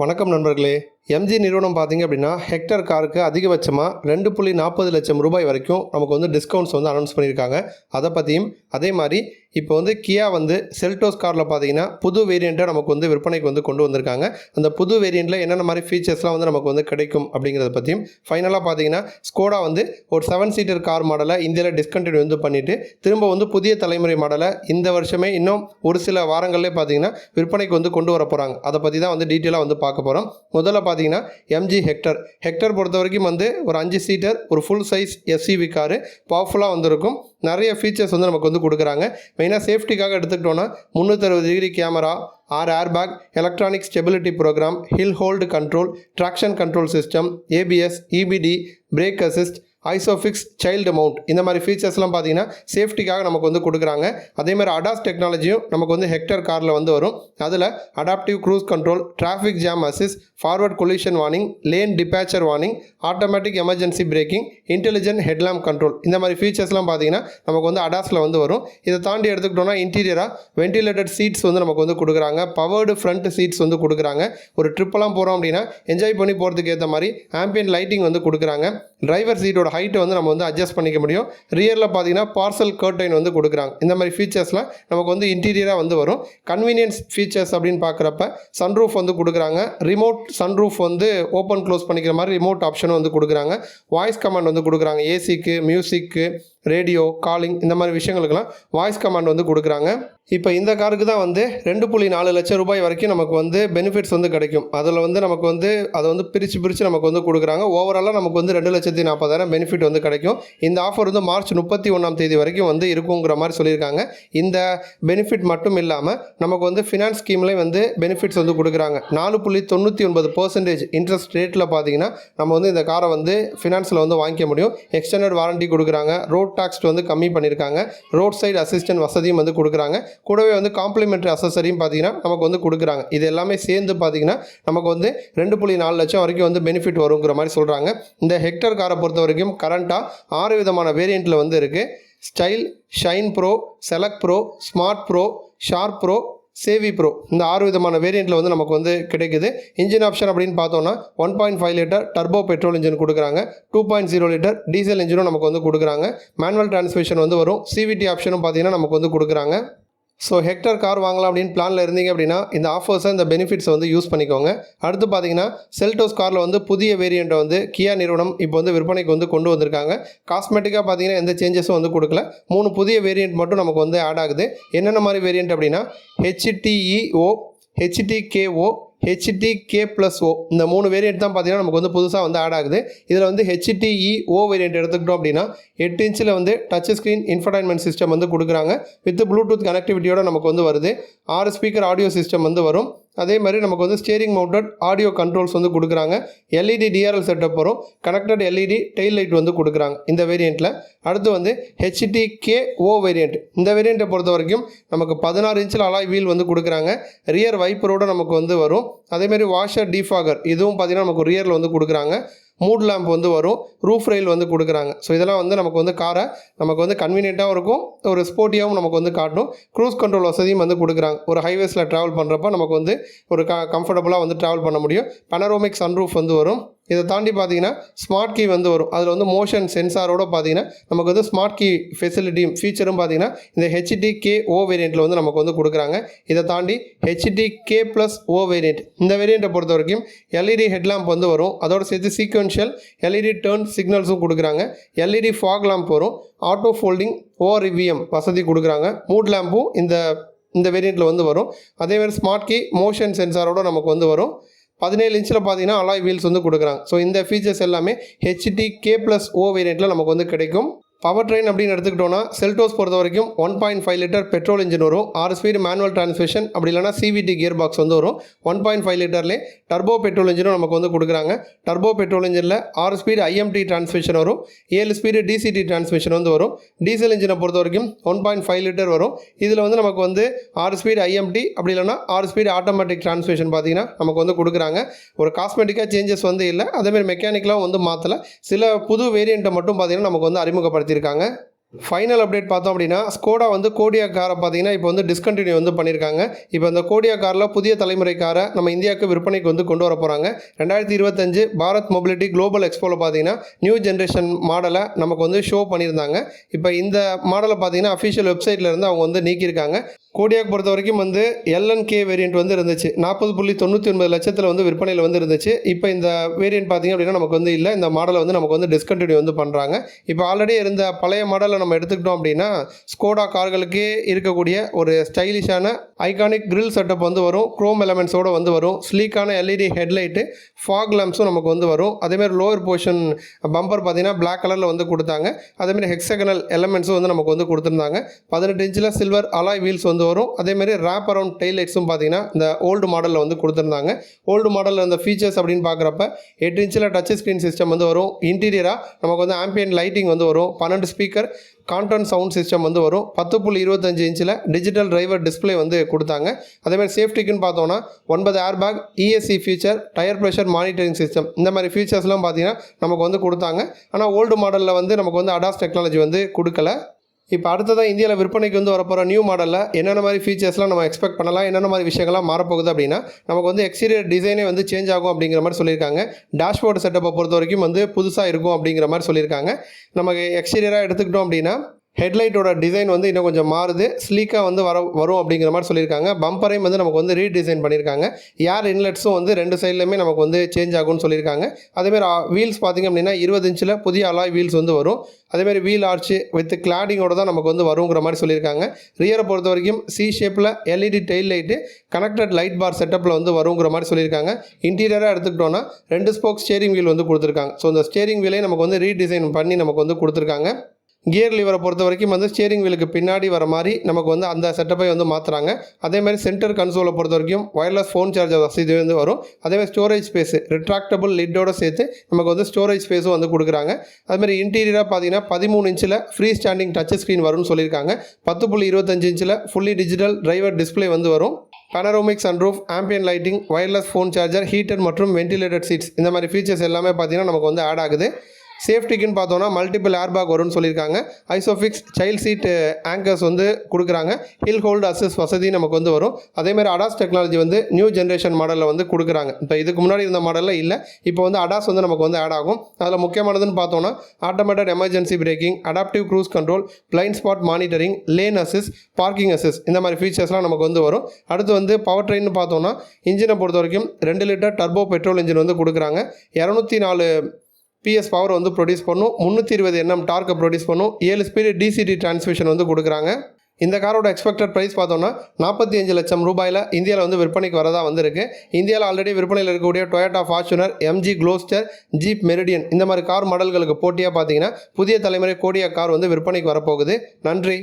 வணக்கம் நண்பர்களே. எம்ஜி நிறுவனம் பார்த்தீங்க அப்படின்னா ஹெக்டர் காருக்கு அதிகபட்சமாக ரெண்டு புள்ளி நாற்பது லட்சம் ரூபாய் வரைக்கும் நமக்கு வந்து டிஸ்கவுண்ட்ஸ் வந்து அனௌன்ஸ் பண்ணியிருக்காங்க. அதை பற்றியும் அதே மாதிரி இப்போ வந்து கியா வந்து செல்டோஸ் காரில் பார்த்தீங்கன்னா புது வேரியண்ட்டை நமக்கு வந்து விற்பனைக்கு வந்து கொண்டு வந்திருக்காங்க. அந்த புது வேரியண்ட்டில் என்னென்ன மாதிரி ஃபீச்சர்ஸ்லாம் வந்து நமக்கு வந்து கிடைக்கும் அப்படிங்கிறத பற்றியும் ஃபைனலாக பார்த்தீங்கன்னா ஸ்கோடா வந்து ஒரு செவன் சீட்டர் கார் மாடலை இந்தியாவில் டிஸ்கண்டினியூ வந்து பண்ணிவிட்டு திரும்ப வந்து புதிய தலைமுறை மாடலை இந்த வருஷமே இன்னும் ஒரு சில வாரங்கள்லேயே பார்த்தீங்கன்னா விற்பனைக்கு வந்து கொண்டு வர போகிறாங்க அதை பற்றி தான் வந்து டீட்டெயிலாக வந்து பார்க்க போகிறோம் முதல்ல பார்த்தீங்கன்னா எம்ஜி ஹெக்டர் ஹெக்டர் பொறுத்த வரைக்கும் வந்து ஒரு அஞ்சு சீட்டர் ஒரு ஃபுல் சைஸ் எஸ்சிவி காரு பவர்ஃபுல்லாக வந்திருக்கும். நிறைய ஃபீச்சர்ஸ் வந்து நமக்கு வந்து கொடுக்குறாங்க. மெயினாக சேஃப்டிக்காக எடுத்துக்கிட்டோன்னா முந்நூற்றறுபது டிகிரி கேமரா ஆறு airbag electronic stability programme hill hold control traction control system ABS EBD brake assist ISOFIX child mount இந்த மாதிரி ஃபீச்சர்ஸ்லாம் பார்த்தீங்கன்னா சேஃப்டிக்காக நமக்கு வந்து கொடுக்குறாங்க. அதே மாதிரி அடாஸ் டெக்னாலஜியும் நமக்கு வந்து ஹெக்டர் காரில் வந்து வரும். அதில் adaptive cruise control traffic jam assist forward collision warning lane departure warning automatic emergency braking intelligent headlamp control இந்த மாதிரி ஃபீச்சர்ஸ்லாம் பார்த்தீங்கன்னா நமக்கு வந்து அடாஸில் வந்து வரும். இதை தாண்டி எடுத்துக்கிட்டோம்னா இன்டீரியராக வென்டிலேட்டட் சீட்ஸ் வந்து நமக்கு வந்து கொடுக்குறாங்க. பவர்டு ஃப்ரண்ட் சீட்ஸ் வந்து கொடுக்குறாங்க. ஒரு ட்ரிப்பெல்லாம் போகிறோம் அப்படின்னா என்ஜாய் பண்ணி போகிறதுக்கு ஏற்ற மாதிரி ஆம்பியன் லைட்டிங் வந்து கொடுக்குறாங்க. டிரைவர் சீட்டோட ஹைட்டை வந்து நம்ம வந்து அட்ஜஸ்ட் பண்ணிக்க முடியும். ரியரில் பார்த்தீங்கன்னா பார்சல் கர்டைன் வந்து கொடுக்குறாங்க. இந்த மாதிரி ஃபீச்சர்ஸ்லாம் நமக்கு வந்து இன்டீரியராக வந்து வரும். கன்வீனியன்ஸ் ஃபீச்சர்ஸ் அப்படின்னு பார்க்குறப்ப சன்ரூஃப் வந்து கொடுக்குறாங்க. ரிமோட் சன்ரூஃப் வந்து ஓப்பன் க்ளோஸ் பண்ணிக்கிற மாதிரி ரிமோட் ஆப்ஷனும் வந்து கொடுக்குறாங்க. வாய்ஸ் கமாண்ட் வந்து கொடுக்குறாங்க. ஏசிக்கு மியூசிக்கு ரேடியோ காலிங் இந்த மாதிரி விஷயங்களுக்கெல்லாம் வாய்ஸ் கமாண்ட் வந்து கொடுக்குறாங்க. இப்போ இந்த காருக்கு தான் வந்து ரெண்டு புள்ளி நாலு லட்சம் ரூபாய் வரைக்கும் நமக்கு வந்து பெனிஃபிட்ஸ் வந்து கிடைக்கும். அதில் வந்து நமக்கு வந்து அதை வந்து பிரித்து பிரித்து நமக்கு வந்து கொடுக்குறாங்க. ஓவராலாக நமக்கு வந்து ரெண்டு லட்சத்தி நாற்பதாயிரம் பெனிஃபிட் வந்து கிடைக்கும். இந்த ஆஃபர் வந்து மார்ச் முப்பத்தி ஒன்றாம் தேதி வரைக்கும் வந்து இருக்குங்கிற மாதிரி சொல்லியிருக்காங்க. இந்த பெனிஃபிட் மட்டும் இல்லாமல் நமக்கு வந்து ஃபினான்ஸ் ஸ்கீம்லேயும் வந்து பெனிஃபிட்ஸ் வந்து கொடுக்குறாங்க. நாலு புள்ளி தொண்ணூற்றி ஒன்பது பர்சன்டேஜ் இன்ட்ரெஸ்ட் ரேட்டில் பார்த்தீங்கன்னா நம்ம வந்து இந்த காரை வந்து ஃபினான்ஸில் வந்து வாங்கிக்க முடியும். எக்ஸ்டெண்டட் வாரண்டி கொடுக்குறாங்க. ரோட் டாக்ஸ் வந்து கம்மி பண்ணியிருக்காங்க ரோட் சைடு அசிஸ்டன்ட் வசதியும் வந்து கொடுக்குறாங்க. கூடவே வந்து காம்ப்ளிமெண்ட்ரி அசசரியும் பார்த்தீங்கன்னா நமக்கு வந்து கொடுக்குறாங்க. இது எல்லாமே சேர்ந்து பார்த்தீங்கன்னா நமக்கு வந்து ரெண்டு புள்ளி நாலு லட்சம் வரைக்கும் வந்து பெனிஃபிட் வருங்கிற மாதிரி சொல்கிறாங்க இந்த ஹெக்டர் காரை பொறுத்த வரைக்கும் கரண்ட்டாக ஆறு விதமான வேரியண்ட்டில் வந்து இருக்குது style shine pro select pro smart pro sharp pro savvy pro இந்த ஆறு விதமான வேரியண்ட்டில் வந்து நமக்கு வந்து கிடைக்குது. இன்ஜின் ஆப்ஷன் அப்படின்னு பார்த்தோன்னா one point five litre turbo petrol engine கொடுக்குறாங்க. Two point zero litre diesel இன்ஜினும் நமக்கு வந்து கொடுக்குறாங்க. மேனுவல் டிரான்ஸ்மிஷன் வந்து வரும். சிவிடி ஆப்ஷனும் பார்த்தீங்கன்னா நமக்கு வந்து கொடுக்குறாங்க. ஸோ ஹெக்டர் கார் வாங்கலாம் அப்படின்னு பிளானில் இருந்தீங்க அப்படின்னா இந்த ஆஃபர்ஸை இந்த பெனிஃபிட்ஸை வந்து யூஸ் பண்ணிக்கோங்க. அடுத்து பார்த்தீங்கன்னா செல்டோஸ் காரில் வந்து புதிய வேரியண்ட்டை வந்து கியா நிறுவனம் இப்போ வந்து விற்பனைக்கு வந்து கொண்டு வந்திருக்காங்க. காஸ்மெட்டிக்காக பார்த்தீங்கன்னா எந்த சேஞ்சஸும் வந்து கொடுக்கல. மூணு புதிய வேரியண்ட் மட்டும் நமக்கு வந்து ஆட் ஆகுது. என்னென்ன மாதிரி வேரியண்ட் அப்படின்னா HTEO HTKO HT K plus O இந்த மூணு வேரியண்ட் தான் பார்த்தீங்கன்னா நமக்கு வந்து புதுசாக வந்து ஆட் ஆகுது. இதில் வந்து ஹெச்டிஇ ஓ வேரியண்ட் எடுத்துக்கிட்டோம் அப்படின்னா எட்டு இன்ச்சில் வந்து டச் ஸ்க்ரீன் இன்ஃபர்டைன்மெண்ட் சிஸ்டம் வந்து கொடுக்குறாங்க. வித் ப்ளூடூத் கனெக்டிவிட்டியோட நமக்கு வந்து வருது. ஆறு ஸ்பீக்கர் ஆடியோ சிஸ்டம் வந்து வரும். அதே மாதிரி நமக்கு வந்து ஸ்டேரிங் மவுண்டட் ஆடியோ கண்ட்ரோல்ஸ் வந்து கொடுக்குறாங்க. எல்இடி டிஆர்எல் செட்டப் வரும். கனெக்டட் எல்இடி டெயில் லைட் வந்து கொடுக்குறாங்க இந்த வேரியண்ட்டில் அடுத்து வந்து ஹெச்டி கே ஓ வேரியண்ட் இந்த வேரியண்ட்டை பொறுத்த வரைக்கும் நமக்கு பதினாறு இன்ச்சில் அலாய் வீல் வந்து கொடுக்குறாங்க. ரியர் வைப்பரோட நமக்கு வந்து வரும். அதேமாதிரி வாஷர் டிஃபாகர் இதுவும் பார்த்தீங்கன்னா நமக்கு ரியரில் வந்து கொடுக்குறாங்க. மூட் லேம்ப் வந்து வரும் ரூஃப் ரயில் வந்து கொடுக்குறாங்க. ஸோ இதெல்லாம் வந்து நமக்கு வந்து காரை நமக்கு வந்து கன்வீனியண்ட்டாகவும் இருக்கும் ஒரு ஸ்போர்ட்டியாகவும் நமக்கு வந்து காட்டும். க்ரூஸ் கண்ட்ரோல் வசதியும் வந்து கொடுக்குறாங்க. ஒரு ஹைவேஸில் ட்ராவல் பண்ணுறப்ப நமக்கு வந்து ஒரு க கம்ஃபர்டபுளாக வந்து ட்ராவல் பண்ண முடியும். பனரோமிக் சன்ரூஃப் வந்து வரும். இதை தாண்டி பார்த்தீங்கன்னா ஸ்மார்ட் கீ வந்து வரும். அதில் வந்து மோஷன் சென்சாரோட பார்த்தீங்கன்னா நமக்கு வந்து ஸ்மார்ட் கீ ஃபெசிலிட்டியும் ஃபீச்சரும் பார்த்தீங்கன்னா இந்த ஹெச்டி கே ஓ வேரியண்ட்டில் வந்து நமக்கு வந்து கொடுக்குறாங்க. இதை தாண்டி HT K plus O variant இந்த வேரியண்ட்டை பொறுத்த வரைக்கும் எல்இடி ஹெட்லாம்ப் வந்து வரும். அதோட சேர்த்து சீக்வென்ஷியல் எல்இடி டேர்ன் சிக்னல்ஸும் கொடுக்குறாங்க. எல்இடி ஃபாக் லேம்ப் வரும். ஆட்டோ ஃபோல்டிங் ஓஆர்இவிஎம் வசதி கொடுக்குறாங்க. மூட் லேம்பும் இந்த இந்த வேரியண்ட்டில் வந்து வரும். அதேமாதிரி ஸ்மார்ட் கீ மோஷன் சென்சாரோட நமக்கு வந்து வரும். பதினேழு இன்ச்சில் பார்த்தீங்கன்னா அலாய் வீல்ஸ் வந்து கொடுக்குறாங்க. ஸோ இந்த ஃபீச்சர்ஸ் எல்லாமே H T K plus O வேரியண்ட்டில் நமக்கு வந்து கிடைக்கும். பவர் ட்ரெயின் அப்படின்னு எடுத்துக்கிட்டோன்னா செல்டோஸ் பொறுத்த வரைக்கும் one point five litre petrol engine வரும். ஆறு ஸ்பீடு மேனுவல் டிரான்ஸ்மிஷன் அப்படி இல்லைனா சிவிடி கியர் பாக்ஸ் வந்து வரும். ஒன் பாயிண்ட் ஃபைவ் லிட்டர்லேயே டர்போ பெட்ரோல் இன்ஜினும் நமக்கு வந்து கொடுக்குறாங்க. டர்போ பெட்ரோல் இன்ஜினில் ஆறு ஸ்பீடு ஐஎம்டி டிரான்ஸ்மிஷன் வரும். ஏழு ஸ்பீடு டிசிடி டிரான்ஸ்மிஷன் வந்து வரும். டீசல் இன்ஜினை பொறுத்த வரைக்கும் ஒன் பாயிண்ட் ஃபைவ் லிட்டர் வரும். இதில் வந்து நமக்கு வந்து ஆறு ஸ்பீடு ஐஎம்டி அப்படி இல்லைனா ஆறு ஸ்பீடு ஆட்டோமேட்டிக் டிரான்ஸ்மிஷன் பார்த்தீங்கன்னா நமக்கு வந்து கொடுக்குறாங்க. ஒரு காஸ்மெட்டிக்காக சேஞ்சஸ் வந்து இல்லை. அதேமாதிரி மெக்கானிக்கலாகவும் வந்து மாற்றலை சில புது வேரியண்ட்டை மட்டும் பார்த்தீங்கன்னா நமக்கு வந்து அறிமுகப்படுத்தியிருக்காங்க ஃபைனல் அப்டேட் பார்த்தோம் அப்படின்னா ஸ்கோடா வந்து கோடியா காரை பார்த்தீங்கன்னா இப்போ வந்து டிஸ்கண்டினியூ வந்து பண்ணியிருக்காங்க. இப்போ அந்த கோடியா காரில் புதிய தலைமுறை காரை நம்ம இந்தியாவுக்கு விற்பனைக்கு வந்து கொண்டு வர போகிறாங்க ரெண்டாயிரத்தி இருபத்தஞ்சு பாரத் மொபிலிட்டி குளோபல் எக்ஸ்போவில் பார்த்தீங்கன்னா நியூ ஜென்ரேஷன் மாடலை நமக்கு வந்து ஷோ பண்ணியிருந்தாங்க. இப்போ இந்த மாடலை பார்த்தீங்கன்னா அஃபிஷியல் வெப்சைட்டில் இருந்து அவங்க வந்து நீக்கியிருக்காங்க. கோடியாக் பொறுத்த வரைக்கும் வந்து எல்என்கே வேரியண்ட் வந்து இருந்துச்சு. நாற்பது புள்ளி தொண்ணூற்றி ஒன்பது லட்சத்தில் வந்து விற்பனையில் வந்து இருந்துச்சு. இப்போ இந்த வேரியண்ட் பார்த்தீங்க அப்படின்னா நமக்கு வந்து இல்லை. இந்த மாடலை வந்து நமக்கு வந்து டிஸ்கண்டினியூ வந்து பண்ணுறாங்க இப்போ ஆல்ரெடி இருந்த பழைய மாடலை நம்ம எடுத்துக்கிட்டோம் அப்படின்னா ஸ்கோடா கார்களுக்கே இருக்கக்கூடிய ஒரு ஸ்டைலிஷான ஐகானிக் கிரில் செட்டப் வந்து வரும். க்ரோம் எலமெண்ட்ஸோடு வந்து வரும். ஸ்லீக்கான எல்இடி ஹெட்லைட்டு ஃபாக் லேம்ப்ஸும் நமக்கு வந்து வரும். அதேமாதிரி லோவர் போர்ஷன் பம்பர் பார்த்திங்கன்னா பிளாக் கலரில் வந்து கொடுத்தாங்க. அதேமாதிரி ஹெக்ஸகனல் எலமெண்ட்ஸும் வந்து நமக்கு வந்து கொடுத்துருந்தாங்க. பதினெட்டு இன்ச்சில் சில்வர் அலாய் வீல்ஸ் வந்து வரும். அதேமாதிரி ரேப் அரௌண்ட் டெயில் லைட்ஸும் பார்த்தீங்கன்னா இந்த ஓல்டு மாடலில் வந்து கொடுத்துருந்தாங்க. ஓல்டு மாடலில் இந்த ஃபீச்சர்ஸ் அப்படின்னு பார்க்குறப்ப எட்டு இன்ச்சில் டச் ஸ்க்ரீன் சிஸ்டம் வந்து வரும். இன்டீரியராக நமக்கு வந்து ஆம்பியன் லைட்டிங் வந்து வரும். பன்னெண்டு ஸ்பீக்கர் கான்டன் சவுண்ட் சிஸ்டம் வந்து வரும். பத்து புள்ளி இருபத்தஞ்சு இன்ச்சில் டிஜிட்டல் டிரைவர் டிஸ்ப்ளே வந்து கொடுத்தாங்க. அதேமாதிரி சேஃப்டிக்குன்னு பார்த்தோன்னா ஒன்பது airbag ESC feature tyre pressure monitoring system இந்த மாதிரி ஃபீச்சர்ஸ்லாம் பார்த்தீங்கன்னா நமக்கு வந்து கொடுத்தாங்க. ஆனால் ஓல்டு மாடலில் வந்து நமக்கு வந்து அடாஸ் டெக்னாலஜி வந்து கொடுக்கல. இப்போ அடுத்ததான் இந்தியாவில் விற்பனைக்கு வந்து வரப்போகிற நியூ மாடலில் என்னென்ன மாதிரி ஃபீச்சர்ஸ்லாம் நம்ம எக்ஸ்பெக்ட் பண்ணலாம் என்னென்ன மாதிரி விஷயங்கள்லாம் மாறப்போகுது அப்படின்னா நமக்கு வந்து எக்ஸ்டீரியர் டிசைனே வந்து சேஞ்ச் ஆகும் அப்படிங்கிற மாதிரி சொல்லியிருக்காங்க. டேஷ்போர்டு செட்டப்பை பொறுத்த வரைக்கும் வந்து புதுசாக இருக்கும் அப்படிங்கிற மாதிரி சொல்லியிருக்காங்க. நமக்கு எக்ஸ்டீரியராக எடுத்துக்கிட்டோம் அப்படின்னா ஹெட்லைட்டோட டிசைன் வந்து இன்னும் கொஞ்சம் மாறுது. ஸ்லீக்காக வந்து வர வரும் அப்படிங்கிற மாதிரி சொல்லியிருக்காங்க. பம்பரையும் வந்து நமக்கு வந்து ரீடிசைன் பண்ணியிருக்காங்க. ஏர் இன்லெட்ஸும் வந்து ரெண்டு சைட்லையுமே நமக்கு வந்து சேஞ்ச் ஆகும்னு சொல்லியிருக்காங்க. அதேமாதிரி வீல்ஸ் பார்த்திங்க அப்படின்னா இருபது இன்ச்சில் புதிய அலாய் வீல்ஸ் வந்து வரும். அதேமாதிரி வீல் ஆர்ச்சு வித் கிளாடிங்கோட தான் நமக்கு வந்து வருங்கிற மாதிரி சொல்லியிருக்காங்க. ரியரை பொறுத்த வரைக்கும் சி ஷேப்பில் LED tail light connected light bar செட்டப்பில் வந்து வருங்கிற மாதிரி சொல்லியிருக்காங்க. இன்டீரியராக எடுத்துக்கிட்டோன்னா ரெண்டு ஸ்போக் ஸ்டேரிங் வீல் வந்து கொடுத்துருக்காங்க. ஸோ இந்த ஸ்டேரிங் வீலே நமக்கு வந்து ரீடிசைன் பண்ணி நமக்கு வந்து கொடுத்துருக்காங்க. கியர் லிவரை பொறுத்த வரைக்கும் வந்து ஸ்டியரிங் வீலுக்கு பின்னாடி வர மாதிரி நமக்கு வந்து அந்த செட்டப்பை வந்து மாற்றுறாங்க அதே மாதிரி சென்டர் கன்சோலை பொறுத்த வரைக்கும் ஒயர்லெஸ் ஃபோன் சார்ஜர் வசதி வந்து வரும். அதே மாதிரி ஸ்டோரேஜ் ஸ்பேஸ் ரிட்ராக்டபிள் லிட்டோட சேர்த்து நமக்கு வந்து ஸ்டோரேஜ் ஸ்பேஸும் வந்து கொடுக்குறாங்க. அதுமாதிரி இன்டீரியராக பார்த்தீங்கன்னா பதிமூணு இன்ச்சில் ஃப்ரீ ஸ்டாண்டிங் டச் ஸ்க்ரீன் வரும்னு சொல்லியிருக்காங்க. பத்து புள்ளி இருபத்தஞ்சு இன்ச்சில் ஃபுல்லி டிஜிட்டல் டிரைவர் டிஸ்ப்ளே வந்து வரும். Panoramic sunroof ambient lighting wireless phone charger heater மற்றும் வென்டிலேட்டட் சீட்ஸ் இந்த மாதிரி ஃபீச்சர்ஸ் எல்லாமே பார்த்தீங்கன்னா நமக்கு வந்து ஆட் ஆகுது. சேஃப்டிக்குன்னு பார்த்தோன்னா மல்டிபிள் ஏர்பேக் வரும்னு சொல்லியிருக்காங்க. ஐசோஃபிக்ஸ் சைல்ட் சீட் ஆங்கர்ஸ் வந்து கொடுக்குறாங்க. ஹில் ஹோல்டு அசஸ் வசதி நமக்கு வந்து வரும். அதேமாதிரி அடாஸ் டெக்னாலஜி வந்து நியூ ஜென்ரேஷன் மாடலில் வந்து கொடுக்குறாங்க. இப்போ இதுக்கு முன்னாடி இருந்த மாடலில் இல்லை. இப்போ வந்து அடாஸ் வந்து நமக்கு வந்து ஆட் ஆகும். அதில் முக்கியமானதுன்னு பார்த்தோன்னா automated emergency braking adaptive cruise control blind spot monitoring lane assist parking assist இந்த மாதிரி ஃபீச்சர்ஸ்லாம் நமக்கு வந்து வரும். அடுத்து வந்து பவர் ட்ரெயின்னு பார்த்தோன்னா இன்ஜினை பொறுத்த வரைக்கும் ரெண்டு லிட்டர் டர்போ பெட்ரோல் இன்ஜின் வந்து கொடுக்குறாங்க. இரநூத்தி நாலு பிஎஸ் பவர் வந்து ப்ரொடியூஸ் பண்ணும். முந்நூற்றி இருபது என்எம் டார்க்கை ப்ரொடியூஸ் பண்ணும். ஏழு ஸ்பீடு டிசிடி டிரான்ஸ்மிஷன் வந்து கொடுக்குறாங்க. இந்த காரோட எக்ஸ்பெக்டட் ப்ரைஸ் பார்த்தோன்னா நாற்பத்தி அஞ்சு லட்சம் ரூபாயில் இந்தியாவில் வந்து விற்பனைக்கு வரதா வந்திருக்கு. இந்தியாவில் ஆல்ரெடி விற்பனையில் இருக்கக்கூடிய Toyota Fortuner MG Gloster Jeep Meridian இந்த மாதிரி கார் மாடல்களுக்கு போட்டியாக பார்த்தீங்கன்னா புதிய தலைமுறை கோடியா கார் வந்து விற்பனைக்கு வரப்போகுது. நன்றி.